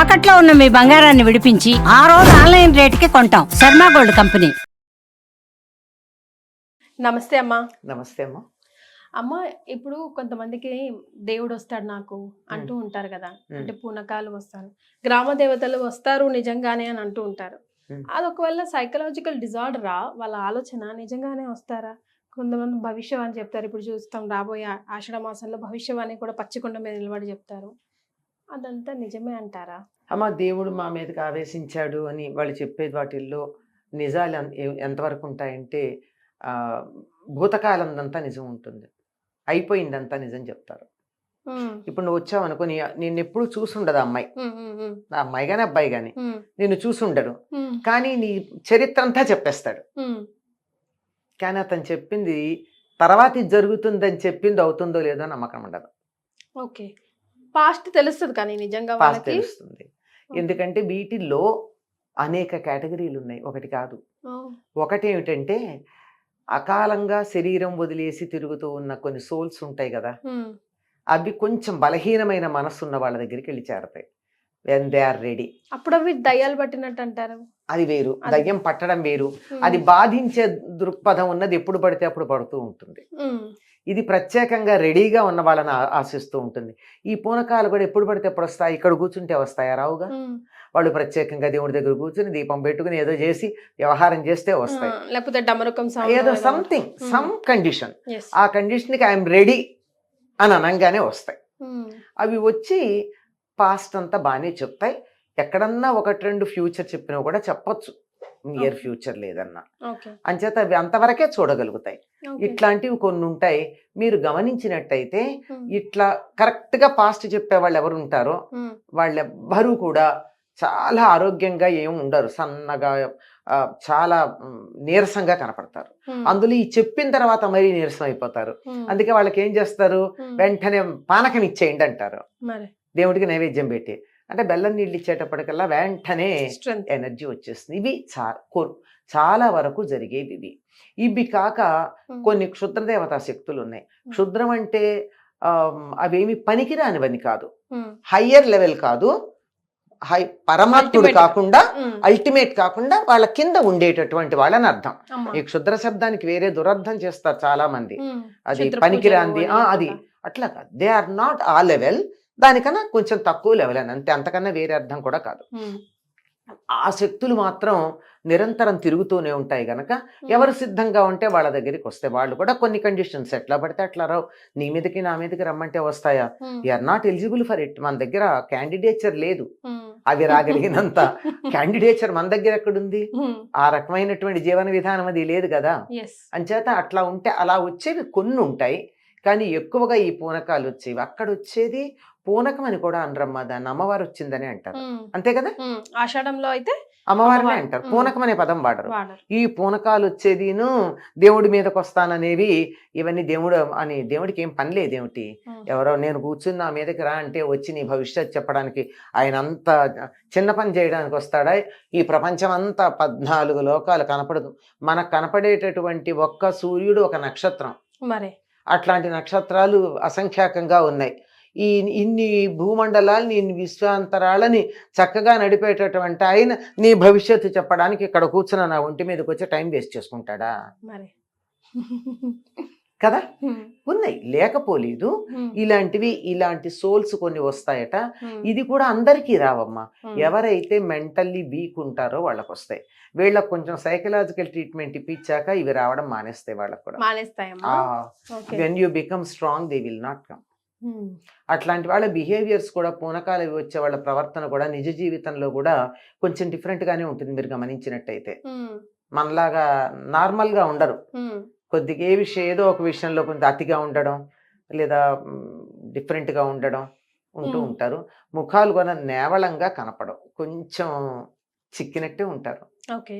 తాకట్లో ఉన్న మీ బంగారాన్ని విడిపించి ఆ రోజు ఆన్లైన్ రేటుకి కొంటాం. Sharma gold company. నమస్తే అమ్మా. నమస్తే అమ్మ. అమ్మ ఇప్పుడు కొంతమందికి దేవుడు వస్తాడు నాకు అంటూ ఉంటారు కదా. అంటే పూనకాలు వస్తారు. గ్రామ దేవతలు వస్తారు నిజంగానే అని అంటూ ఉంటారు. అది ఒకవేళ సైకలాజికల్ డిజార్డరా వాళ్ళ ఆలోచన నిజంగానే వస్తారా? కొంతమంది భవిష్యవాణి చెప్తారు. ఇప్పుడు చూస్తాం రాబోయే ఆషాఢ మాసంలో భవిష్యవాణి కూడా పచ్చికొండ మీద నిలబడి చెప్తారు. అదంతా నిజమే అంటారా? అమ్మ దేవుడు మా మీదకి ఆవేశించాడు అని వాళ్ళు చెప్పేది వాటిల్లో నిజాలు ఎంతవరకు ఉంటాయంటే ఆ, భూతకాలందంతా నిజం ఉంటుంది. అయిపోయిందంతా నిజం చెప్తారు. ఇప్పుడు నువ్వు వచ్చావు అనుకుని నేను ఎప్పుడు చూసుండదు ఆ అమ్మాయి. అమ్మాయి కానీ అబ్బాయి కానీ నేను చూసుండడు. కానీ నీ చరిత్ర అంతా చెప్పేస్తాడు. కానీ అతను చెప్పింది తర్వాత ఇది జరుగుతుందని చెప్పింది అవుతుందో లేదో నమ్మకం ఉండదు. ఓకే. పాస్ట్ తెలుస్తుంది కానీ నిజంగా పాస్ వాళ్ళకి? తెలుస్తుంది. ఎందుకంటే వీటిల్లో అనేక కేటగిరీలు ఉన్నాయి. ఒకటి కాదు. ఒకటి ఏమిటంటే అకాలంగా శరీరం వదిలేసి తిరుగుతూ ఉన్న కొన్ని సోల్స్ ఉంటాయి కదా. అవి కొంచెం బలహీనమైన మనస్సు ఉన్న వాళ్ళ దగ్గరికి వెళ్ళి చేరతాయి. వెన్ దే ఆర్ రెడీ అప్పుడు అవి దయ్యాలు పట్టినట్టు అంటారు. అది వేరు. దయ్యం పట్టడం వేరు. అది బాధించే దృక్పథం ఉన్నది ఎప్పుడు పడితే అప్పుడు పడుతూ ఉంటుంది. ఇది ప్రత్యేకంగా రెడీగా ఉన్న వాళ్ళని ఆశిస్తూ ఉంటుంది ఈ పూనకాలు కూడా ఎప్పుడు పడితే ఎప్పుడు వస్తాయి ఇక్కడ కూర్చుంటే వస్తాయా రావుగా. వాళ్ళు ప్రత్యేకంగా దేవుడి దగ్గర కూర్చుని దీపం పెట్టుకుని ఏదో చేసి వ్యవహారం చేస్తే వస్తాయి లేకపోతే ఏదో. సంథింగ్. Some condition. ఆ కండిషన్కి ఐఎమ్ రెడీ అని అనగానే వస్తాయి. అవి వచ్చి పాస్ట్ అంతా బాగానే చెప్తాయి ఎక్కడన్నా ఒకటి రెండు ఫ్యూచర్ చెప్పినా కూడా చెప్పొచ్చు నియర్. ఫ్యూచర్ లేదన్నా అంచేత అవి అంతవరకే చూడగలుగుతాయి. ఇట్లాంటివి కొన్ని ఉంటాయి మీరు గమనించినట్టయితే. ఇట్లా కరెక్ట్గా పాస్ట్ చెప్పే వాళ్ళు ఎవరు ఉంటారో. వాళ్ళెవ్వరూ కూడా చాలా ఆరోగ్యంగా ఏం ఉండరు సన్నగా చాలా నీరసంగా కనపడతారు. అందులో ఈ చెప్పిన తర్వాత మరీ నీరసం అయిపోతారు. అందుకే వాళ్ళకి ఏం చేస్తారు. వెంటనే పానకం ఇచ్చేయండి అంటారు దేవుడికి నైవేద్యం పెట్టి అంటే బెల్లం నీళ్ళు ఇచ్చేటప్పటికల్లా వెంటనే ఎనర్జీ వచ్చేస్తుంది. ఇవి చాలా వరకు జరిగేవి ఇవి. ఇవి కాక కొన్ని క్షుద్ర దేవతా శక్తులు ఉన్నాయి క్షుద్రం అంటే అవేమి పనికిరానివని కాదు. హయ్యర్ లెవెల్ కాదు. హై పరమాత్ముడు. కాకుండా అల్టిమేట్ కాకుండా వాళ్ళ కింద ఉండేటటువంటి వాళ్ళని అర్థం. ఈ క్షుద్ర శబ్దానికి వేరే దురర్థం చేస్తారు చాలా మంది అది పనికిరాంది ఆ, అది అట్లా కాదు. దే ఆర్ నాట్ ఆ లెవెల్. దానికన్నా కొంచెం తక్కువ లెవెల్ అని. అంతే అంతకన్నా వేరే అర్థం కూడా కాదు. ఆ శక్తులు మాత్రం నిరంతరం తిరుగుతూనే ఉంటాయి గనక. ఎవరు సిద్ధంగా ఉంటే వాళ్ళ దగ్గరికి వస్తే వాళ్ళు కూడా కొన్ని కండిషన్స్ ఎట్లా పడితే అట్లా రావు. నీ మీదకి నా మీదకి రమ్మంటే వస్తాయా? Or not eligible for it మన దగ్గర క్యాండిడేచర్ లేదు. అవి రాగలిగినంత. క్యాండిడేచర్ మన దగ్గర ఎక్కడుంది? ఆ రకమైనటువంటి జీవన విధానం అది లేదు కదా. అంచేత అట్లా ఉంటే అలా వచ్చేవి కొన్ని ఉంటాయి. కానీ ఎక్కువగా ఈ పూనకాలు వచ్చేవి. అక్కడ వచ్చేది పూనకం అని కూడా అనరమ్మా దాన్ని. అమ్మవారు వచ్చిందని అంటారు. అంతే కదా? ఆషాఢంలో అయితే అమ్మవారినే అమ్మవారు. అంటారు. పూనకం అనే పదం వాడరు. ఈ పూనకాలు వచ్చేదిను దేవుడి మీదకి వస్తాననేవి ఇవన్నీ దేవుడు అని దేవుడికి ఏం పని లేదు ఏమిటి ఉమ్. ఎవరో నేను కూర్చుని నా మీదకి రా అంటే వచ్చి నీ భవిష్యత్ చెప్పడానికి ఆయన అంత చిన్న పని చేయడానికి వస్తాడా? ఈ ప్రపంచం అంతా పద్నాలుగు లోకాలు కనపడదు. మనకు కనపడేటటువంటి ఒక్క సూర్యుడు ఒక నక్షత్రం. మరి. అట్లాంటి నక్షత్రాలు అసంఖ్యాకంగా ఉన్నాయి. ఈ ఇన్ని భూమండలాల్ని ఇన్ని విశ్వాంతరాలని చక్కగా నడిపేటటువంటి ఆయన నీ భవిష్యత్తు చెప్పడానికి ఇక్కడ కూర్చున్న నా ఒంటి మీదకి వచ్చి టైం వేస్ట్ చేసుకుంటాడా? మరి. కదా. ఉన్నాయి. లేకపోలేదు. ఇలాంటివి ఇలాంటి సోల్స్ కొన్ని వస్తాయట. ఇది కూడా అందరికీ రావమ్మా. ఎవరైతే మెంటల్లీ వీక్ ఉంటారో వాళ్ళకి వస్తాయి. వీళ్ళకి కొంచెం సైకలాజికల్ ట్రీట్మెంట్ ఇప్పించాక ఇవి రావడం మానేస్తాయి వాళ్ళకి కూడా. When you become strong they will not come. అట్లాంటి వాళ్ళ బిహేవియర్స్ కూడా పూనకాలు వచ్చే వాళ్ళ ప్రవర్తన కూడా నిజ జీవితంలో కూడా కొంచెం different గానే ఉంటుంది మీరు గమనించినట్టయితే. మనలాగా normal గా ఉండరు. కొద్దిగా ఏ విషయం ఏదో ఒక విషయంలో కొంచెం అతిగా ఉండడం లేదా different గా ఉండడం ఉంటూ. ఉంటారు ముఖాలు కూడా నేవళంగా కనపడవు కొంచెం చిక్కినట్టే ఉంటారు ఓకే.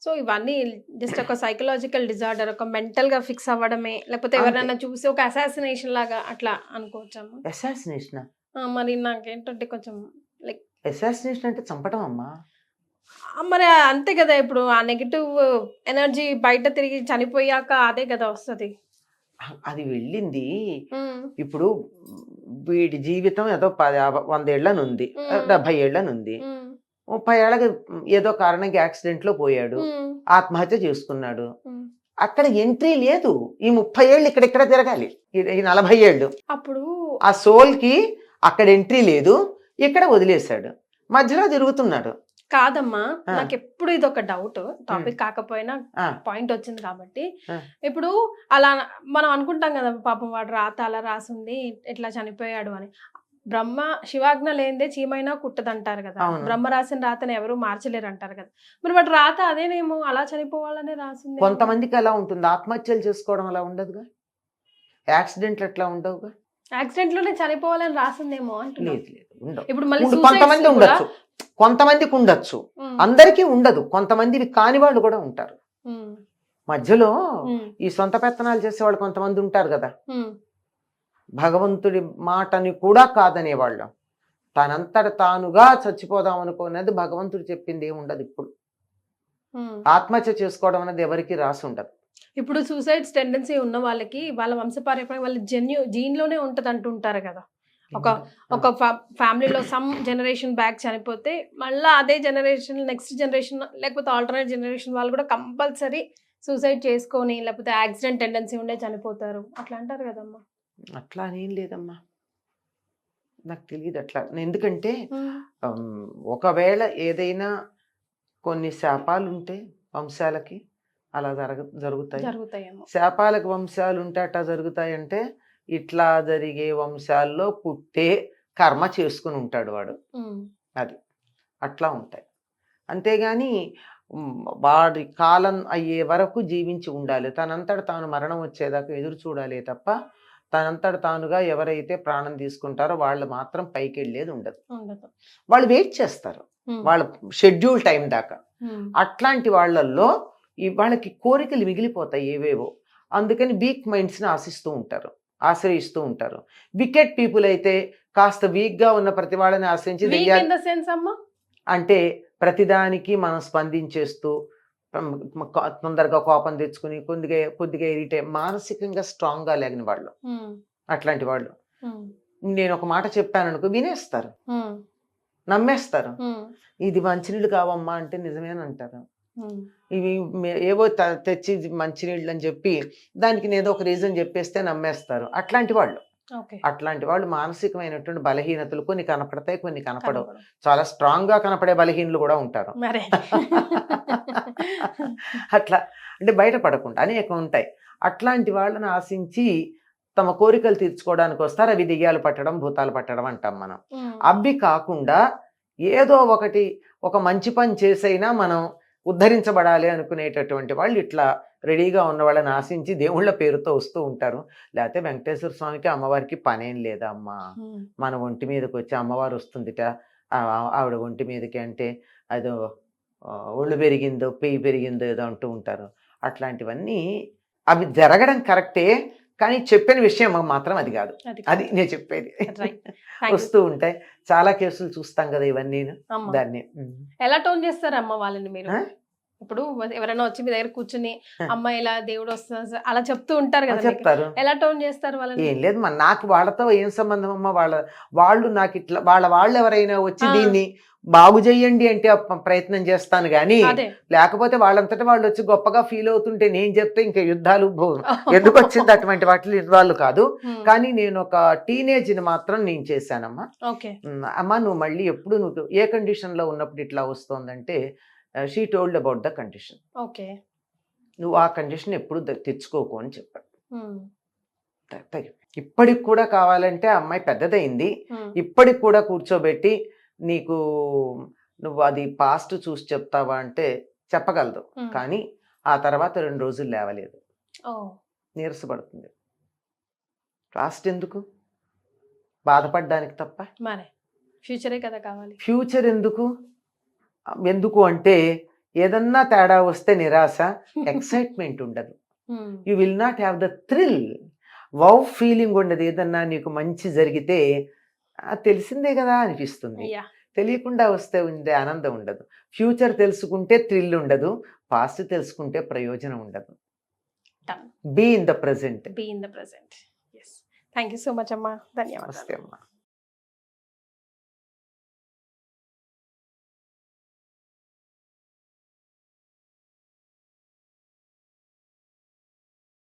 సో ఇవన్నీ జస్ట్ ఒక సైకలాజికల్ డిజార్డర్ ఒక మెంటల్గా ఫిక్స్ అవ్వడమే లేకపోతే. ఎవరైనా చూసి ఒక అసాసినేషన్ లాగా అట్లా అనుకోవచ్చమ్మా. అసాసినేషన్ మరి నాకేంటంటే కొంచెం లైక్ అసాసినేషన్ అంటే చంపడం అమ్మా. మరి అంతే కదా ఇప్పుడు ఆ నెగిటివ్ ఎనర్జీ బయట తిరిగి చనిపోయాక అదే కదా వస్తుంది. అది వెళ్ళింది. ఇప్పుడు వీడి జీవితం ఏదో పది యాభై- వంద ఏళ్ళని ఉంది. డెబ్బై ఏళ్ళని ఉంది ముప్పై ఏళ్ళకి ఏదో కారణంగా యాక్సిడెంట్లో పోయాడు ఆత్మహత్య చేసుకున్నాడు. అక్కడ ఎంట్రీ లేదు. ఈ ముప్పై ఏళ్ళు ఇక్కడిక్కడ తిరగాలి. ఈ- నలభై ఏళ్ళు. అప్పుడు ఆ సోల్కి అక్కడ ఎంట్రీ లేదు. ఇక్కడ వదిలేశాడు. మధ్యలో తిరుగుతున్నాడు. కాదమ్మా. నాకు ఎప్పుడు ఇది ఒక డౌట్. టాపిక్ కాకపోయినా. పాయింట్ వచ్చింది కాబట్టి. ఇప్పుడు అలా మనం అనుకుంటాం కదా పాపం వాడు రాత అలా రాసింది ఇట్లా చనిపోయాడు అని. బ్రహ్మ శివాజ్ఞ లేనిదే చీమైనా కుట్టదంటారు కదా. బ్రహ్మ రాసిన రాతని ఎవరు మార్చలేరు అంటారు కదా. మరి వాడు రాత అదేనేమో అలా చనిపోవాలనే రాసింది కొంతమందికి అలా ఉంటుంది. ఆత్మహత్యలు చేసుకోవడం అలా ఉండదుగా? యాక్సిడెంట్లు ఎట్లా ఉండవుగా? యాక్సిడెంట్లోనే చనిపోవాలని రాసిందేమో అంటున్నా. లేదు ఇప్పుడు మళ్ళీ కొంతమంది ఉండొచ్చు. కొంతమందికి ఉండొచ్చు. అందరికీ ఉండదు. కొంతమంది కాని వాళ్ళు కూడా ఉంటారు. మధ్యలో ఈ సొంత పెత్తనాలు చేసేవాళ్ళు కొంతమంది ఉంటారు కదా. భగవంతుడి మాటని కూడా కాదనేవాళ్ళు. తనంతట తానుగా చచ్చిపోదాం అనుకున్నది భగవంతుడు చెప్పింది ఏమి ఉండదు ఇప్పుడు. ఆత్మహత్య చేసుకోవడం అనేది ఎవరికి రాసి ఉండదు. ఇప్పుడు సూసైడ్స్ టెండెన్సీ ఉన్న వాళ్ళకి వాళ్ళ వంశపారంపర్యం వాళ్ళ జన్యు జీన్లోనే ఉంటది అంటుంటారు కదా ఒక- ఒక ఫ్యామిలీలో సమ్ జనరేషన్ బ్యాక్ చనిపోతే మళ్ళీ అదే జనరేషన్ నెక్స్ట్ జనరేషన్ లేకపోతే ఆల్టర్నేట్ జనరేషన్ వాళ్ళు కూడా కంపల్సరీ సూసైడ్ చేసుకొని లేకపోతే యాక్సిడెంట్ టెండెన్సీ ఉండే చనిపోతారు. అట్లా అంటారు కదమ్మా. అట్లా అనేం లేదమ్మా. నాకు తెలియదు అట్లా. ఎందుకంటే ఒకవేళ ఏదైనా కొన్ని శాపాలు ఉంటే వంశాలకి అలా జరగ జరుగుతాయి. శాపాలకు వంశాలు ఉంటే అట్లా జరుగుతాయంటే ఇట్లా జరిగే వంశాల్లో పుట్టే కర్మ చేసుకుని ఉంటాడు వాడు. ఉమ్, అట్లా ఉంటాయి. అంతేగాని వాడి కాలం అయ్యే వరకు జీవించి ఉండాలి. తనంతట తాను మరణం వచ్చేదాకా ఎదురు చూడాలి తప్ప తనంతట తానుగా ఎవరైతే ప్రాణం తీసుకుంటారో వాళ్ళు మాత్రం పైకి వెళ్ళేది ఉండదు. వాళ్ళు వెయిట్ చేస్తారు. వాళ్ళ షెడ్యూల్ టైం దాకా. అట్లాంటి వాళ్ళల్లో వాళ్ళకి కోరికలు మిగిలిపోతాయి ఏవేవో. అందుకని వీక్ మైండ్స్ని ఆశిస్తూ ఉంటారు. ఆశ్రయిస్తూ ఉంటారు. వికెట్ పీపుల్ అయితే కాస్త వీక్గా ఉన్న ప్రతి వాళ్ళని ఆశ్రయించి అంటే ప్రతిదానికి మనం స్పందించేస్తూ తొందరగా కోపం తెచ్చుకుని కొద్దిగా కొద్దిగా ఇరిటే మానసికంగా స్ట్రాంగ్గా లేని వాళ్ళు. అట్లాంటి వాళ్ళు. నేను ఒక మాట చెప్పాను అనుకో వినేస్తారు నమ్మేస్తారు. ఇది మంచినీళ్ళు కావమ్మా అంటే నిజమేనంటారు ఇవి ఏవో తెచ్చి మంచినీళ్ళు అని చెప్పి దానికి నేను ఏదో ఒక రీజన్ చెప్పేస్తే నమ్మేస్తారు. అట్లాంటి వాళ్ళు. అట్లాంటి వాళ్ళు మానసికమైనటువంటి బలహీనతలు కొన్ని కనపడతాయి కొన్ని కనపడవు. చాలా స్ట్రాంగ్గా కనపడే బలహీనలు కూడా ఉంటారు. అట్లా అంటే బయటపడకుండా అనేకం ఉంటాయి. అట్లాంటి వాళ్ళని ఆశించి తమ కోరికలు తీర్చుకోవడానికి వస్తారు. అవి దెయ్యాలు పట్టడం భూతాలు పట్టడం అంటాం మనం. అవి కాకుండా ఏదో ఒకటి ఒక మంచి పని చేసైనా మనం ఉద్ధరించబడాలి అనుకునేటటువంటి వాళ్ళు ఇట్లా రెడీగా ఉన్న వాళ్ళని ఆశించి దేవుళ్ళ పేరుతో వస్తూ ఉంటారు. లేకపోతే వెంకటేశ్వర స్వామికి అమ్మవారికి పనేం లేదా అమ్మా మన ఒంటి మీదకి వచ్చి అమ్మవారు వస్తుందిట. ఆవిడ ఒంటి మీదకి అంటే అదో ఒళ్ళు పెరిగిందో పెయ్యి పెరిగిందో ఏదో అంటూ ఉంటారు. అట్లాంటివన్నీ అవి జరగడం కరెక్టే కానీ చెప్పిన విషయం మాత్రం అది కాదు. అది నేను చెప్పేది. వస్తూ ఉంటాయి. చాలా కేసులు చూస్తాం కదా ఇవన్నీ దాన్ని. ఎలా టోన్ చేస్తారు అమ్మ వాళ్ళని మీరు? ఇప్పుడు ఎవరైనా వచ్చి మీ దగ్గర కూర్చుని ఆ. అమ్మ ఇలా దేవుడు వస్తుంది అలా చెప్తూ ఉంటారు కదా. చెప్తారు. ఎలా టోన్ చేస్తారు వాళ్ళని? ఏం లేదు మన నాకు వాళ్ళతో ఏం సంబంధం అమ్మా? వాళ్ళ వాళ్ళు నాకు ఇట్లా వాళ్ళ వాళ్ళు ఎవరైనా వచ్చి. దీన్ని బాగు చెయ్యండి అంటే ప్రయత్నం చేస్తాను కానీ అదే. లేకపోతే వాళ్ళంతటా వాళ్ళు వచ్చి గొప్పగా ఫీల్ అవుతుంటే నేను చెప్తే ఇంకా యుద్ధాలు ఎందుకు వచ్చింది అటువంటి వాటిలో ఇన్వాల్వ్ కాదు. కానీ నేను ఒక టీనేజ్ని మాత్రం నేను చేశానమ్మా. అమ్మా నువ్వు మళ్ళీ ఎప్పుడు నువ్వు ఏ కండిషన్లో ఉన్నప్పుడు ఇట్లా వస్తుందంటే she told about the condition okay. నువ్వు ఆ కండిషన్ ఎప్పుడు తెచ్చుకోకు అని చెప్పాడు. ఇప్పటికి కూడా కావాలంటే అమ్మాయి పెద్దదైంది. ఇప్పటికి కూడా కూర్చోబెట్టి నీకు నువ్వు అది పాస్ట్ చూసి చెప్తావా అంటే చెప్పగలదు. కానీ ఆ తర్వాత రెండు రోజులు లేవలేదు. నీరసపడుతుంది. పాస్ట్ ఎందుకు? బాధపడడానికి తప్ప? ఫ్యూచరే కదా కావాలి. ఫ్యూచర్ ఎందుకు? ఎందుకు అంటే ఏదన్నా తేడా వస్తే నిరాశ ఎక్సైట్మెంట్ ఉండదు. You will not have the thrill wow feeling ఉండదు. ఏదన్నా నీకు మంచి జరిగితే "ఆ, తెలిసిందే కదా అనిపిస్తుంది. తెలియకుండా వస్తే ఉండే ఆనందం ఉండదు. ఫ్యూచర్ తెలుసుకుంటే థ్రిల్ ఉండదు. పాస్ట్ తెలుసుకుంటే ప్రయోజనం ఉండదు. Be in the present be in the present thank you so much అమ్మా. ధన్యవాదాలు. అమ్మా.